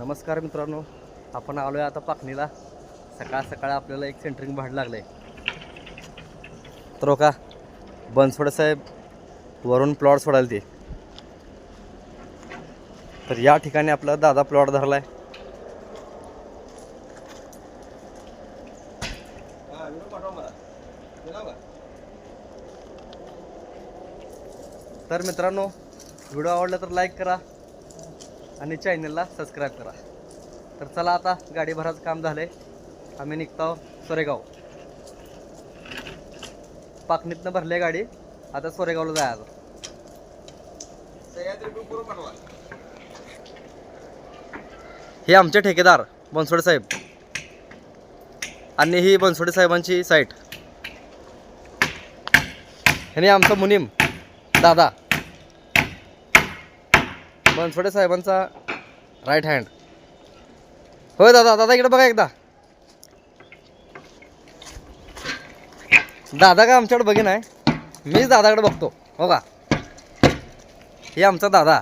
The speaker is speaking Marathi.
नमस्कार मित्रांनो आपण आलो आहे आता पाकणीला सकाळ सकाळ आपल्याला एक सेंटरिंग भाड लागलं आहे तर हो का बनसोडे साहेब वरून प्लॉट सोडायला ते. तर या ठिकाणी आपला दादा प्लॉट धरला आहे तर मित्रांनो व्हिडिओ आवडला तर लाईक करा. आणि चॅनलला सबस्क्राईब करा. तर चला आता गाडी भराचं काम झालंय. आम्ही निघतो सोरेगाव. पाकणीतनं भरले गाडी. आता सोरेगावला जायचं. हे आमचे ठेकेदार बनसोडे साहेब. आणि ही बनसोडे साहेबांची साईट ह्याने आमचा मुनीम दादा. बनसोडे साहेबांचा राईट हँड होय दादा दादा इकडे बघा एकदा. दादा का आमच्याकडे बघीन आहे मीच दादाकडे बघतो हो का? हे आमचा दादा.